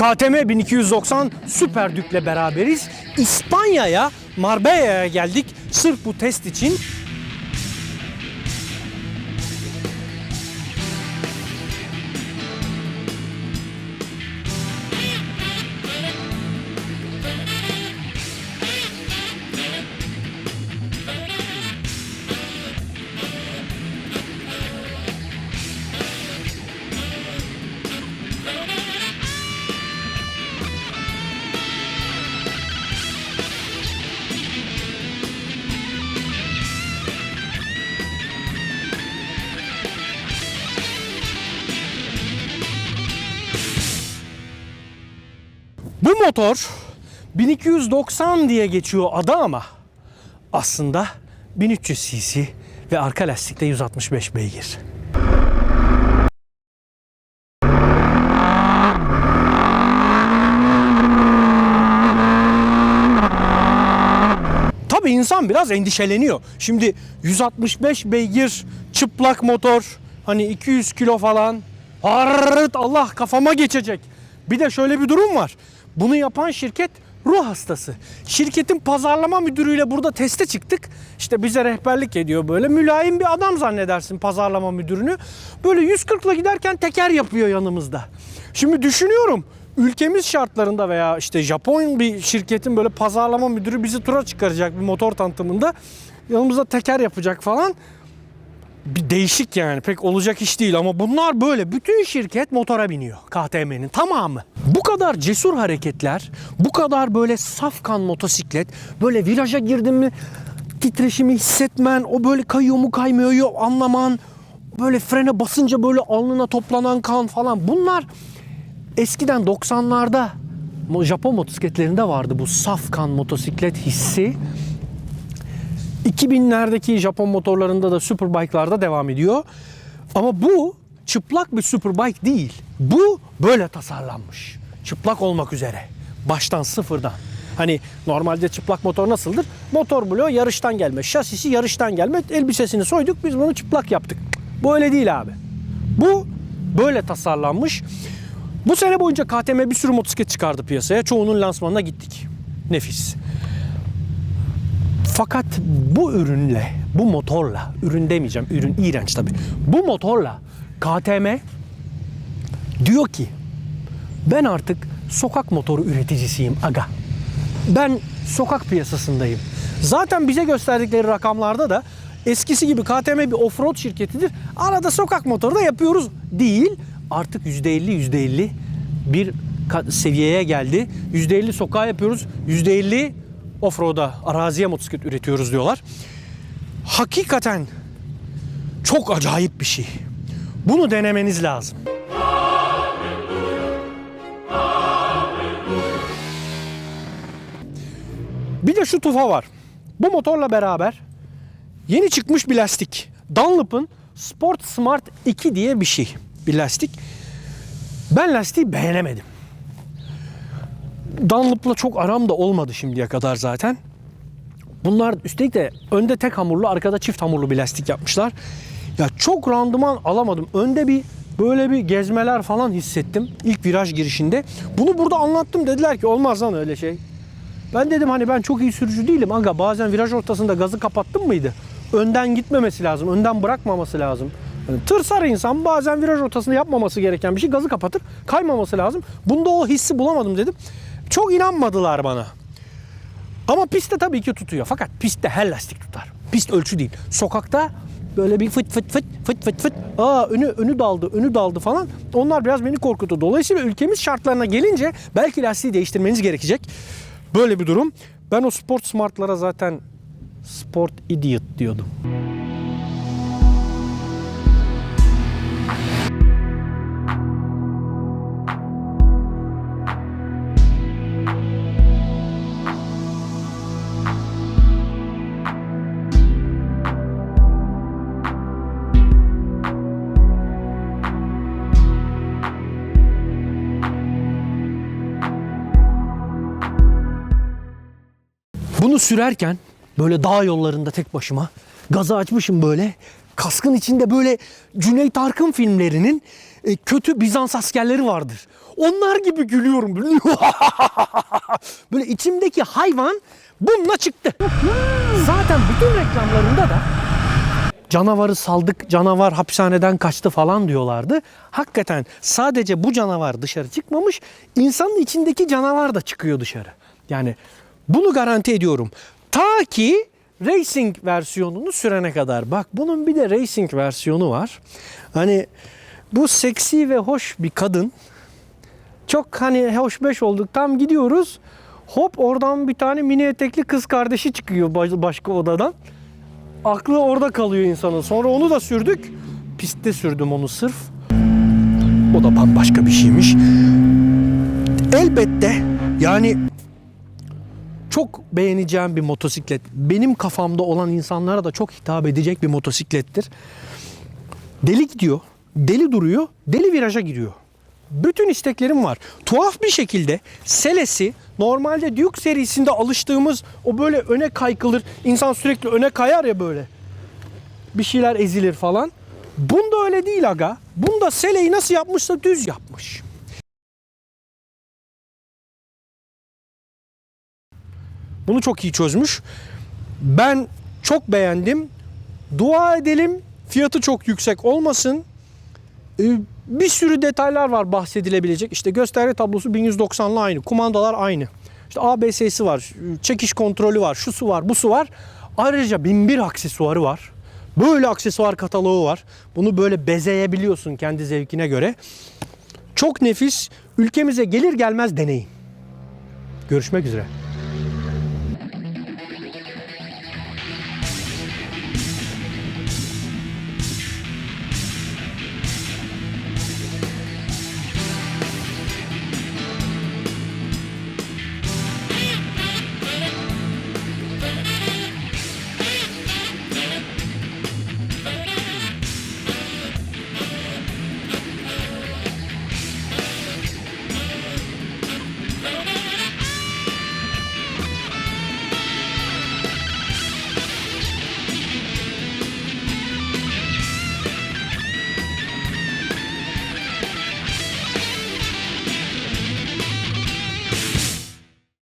KTM 1290 Super Dük'le beraberiz. İspanya'ya, Marbella'ya geldik sırf bu test için. Motor 1290 diye geçiyor adı ama aslında 1300 cc ve arka lastikte 165 beygir. Tabii insan biraz endişeleniyor. Şimdi 165 beygir çıplak motor hani 200 kilo falan Harrrt Allah kafama geçecek. Bir de şöyle bir durum var. Bunu yapan şirket ruh hastası. Şirketin pazarlama müdürüyle burada teste çıktık. İşte bize rehberlik ediyor böyle. Mülayim bir adam zannedersin pazarlama müdürünü. Böyle 140'la giderken teker yapıyor yanımızda. Şimdi düşünüyorum ülkemiz şartlarında veya işte Japon bir şirketin böyle pazarlama müdürü bizi tura çıkaracak bir motor tanıtımında yanımızda teker yapacak falan. Bir değişik yani pek olacak iş değil ama bunlar böyle bütün şirket motora biniyor KTM'nin tamamı. Bu kadar cesur hareketler, bu kadar böyle safkan motosiklet, böyle viraja girdin mi titreşimi hissetmen, o böyle kayıyor mu kaymıyor yok anlaman, böyle frene basınca böyle alnına toplanan kan falan bunlar eskiden 90'larda mo- Japon motosikletlerinde vardı bu saf kan motosiklet hissi. 2000'lerdeki Japon motorlarında da superbike'larda devam ediyor. Ama bu çıplak bir superbike değil. Bu böyle tasarlanmış. Çıplak olmak üzere. Baştan sıfırdan. Hani normalde çıplak motor nasıldır? Motor bloğu yarıştan gelme, şasisi yarıştan gelme. Elbisesini soyduk biz bunu çıplak yaptık. Bu öyle değil abi. Bu böyle tasarlanmış. Bu sene boyunca KTM bir sürü motosiklet çıkardı piyasaya. Çoğunun lansmanına gittik. Nefis. Fakat bu ürünle, bu motorla, ürün demeyeceğim, ürün iğrenç tabii. Bu motorla KTM diyor ki ben artık sokak motoru üreticisiyim aga. Ben sokak piyasasındayım. Zaten bize gösterdikleri rakamlarda da eskisi gibi KTM bir offroad şirketidir. Arada sokak motoru da yapıyoruz değil. Artık %50 %50 bir seviyeye geldi. %50 sokağa yapıyoruz. %50 offroad'a, araziye motosiklet üretiyoruz diyorlar. Hakikaten çok acayip bir şey. Bunu denemeniz lazım. Bir de şu tufa var. Bu motorla beraber yeni çıkmış bir lastik. Dunlop'ın Sport Smart 2 diye bir şey. Bir lastik. Ben lastiği beğenemedim. Dunlop'la çok aram da olmadı şimdiye kadar zaten. Bunlar üstelik de önde tek hamurlu, arkada çift hamurlu bir lastik yapmışlar. Ya çok randıman alamadım. Önde bir böyle bir gezmeler falan hissettim ilk viraj girişinde. Bunu burada anlattım dediler ki olmaz lan öyle şey. Ben dedim hani ben çok iyi sürücü değilim aga bazen viraj ortasında gazı kapattım mıydı? Önden gitmemesi lazım, önden bırakmaması lazım. Yani tırsar insan bazen viraj ortasında yapmaması gereken bir şey gazı kapatır, kaymaması lazım. Bunda o hissi bulamadım dedim. Çok inanmadılar bana. Ama pistte tabii ki tutuyor. Fakat pistte her lastik tutar. Pist ölçü değil. Sokakta böyle bir fıt fıt fıt fıt fıt fıt aa önü önü daldı önü daldı falan onlar biraz beni korkuttu. Dolayısıyla ülkemiz şartlarına gelince belki lastiği değiştirmeniz gerekecek. Böyle bir durum. Ben o sport smartlara zaten sport idiot diyordum. Bunu sürerken böyle dağ yollarında tek başıma gazı açmışım böyle. Kaskın içinde böyle Cüneyt Arkın filmlerinin e, kötü Bizans askerleri vardır. Onlar gibi gülüyorum. Böyle, içimdeki hayvan bununla çıktı. Zaten bütün reklamlarında da canavarı saldık, canavar hapishaneden kaçtı falan diyorlardı. Hakikaten sadece bu canavar dışarı çıkmamış, insanın içindeki canavar da çıkıyor dışarı. Yani bunu garanti ediyorum. Ta ki racing versiyonunu sürene kadar. Bak bunun bir de racing versiyonu var. Hani bu seksi ve hoş bir kadın. Çok hani hoş beş olduk. Tam gidiyoruz. Hop oradan bir tane mini etekli kız kardeşi çıkıyor baş- başka odadan. Aklı orada kalıyor insanın. Sonra onu da sürdük. Pistte sürdüm onu sırf. O da bambaşka bir şeymiş. Elbette yani çok beğeneceğim bir motosiklet. Benim kafamda olan insanlara da çok hitap edecek bir motosiklettir. Deli gidiyor, deli duruyor, deli viraja giriyor. Bütün isteklerim var. Tuhaf bir şekilde selesi normalde Duke serisinde alıştığımız o böyle öne kaykılır. insan sürekli öne kayar ya böyle. Bir şeyler ezilir falan. Bunda öyle değil aga. Bunda seleyi nasıl yapmışsa düz yapmış. Bunu çok iyi çözmüş. Ben çok beğendim. Dua edelim fiyatı çok yüksek olmasın. Ee, Bir sürü detaylar var bahsedilebilecek. İşte gösterge tablosu 1190'la aynı. Kumandalar aynı. İşte ABS'si var. Çekiş kontrolü var. Şusu var. Busu var. Ayrıca 1001 aksesuarı var. Böyle aksesuar kataloğu var. Bunu böyle bezeyebiliyorsun kendi zevkine göre. Çok nefis. Ülkemize gelir gelmez deneyin. Görüşmek üzere.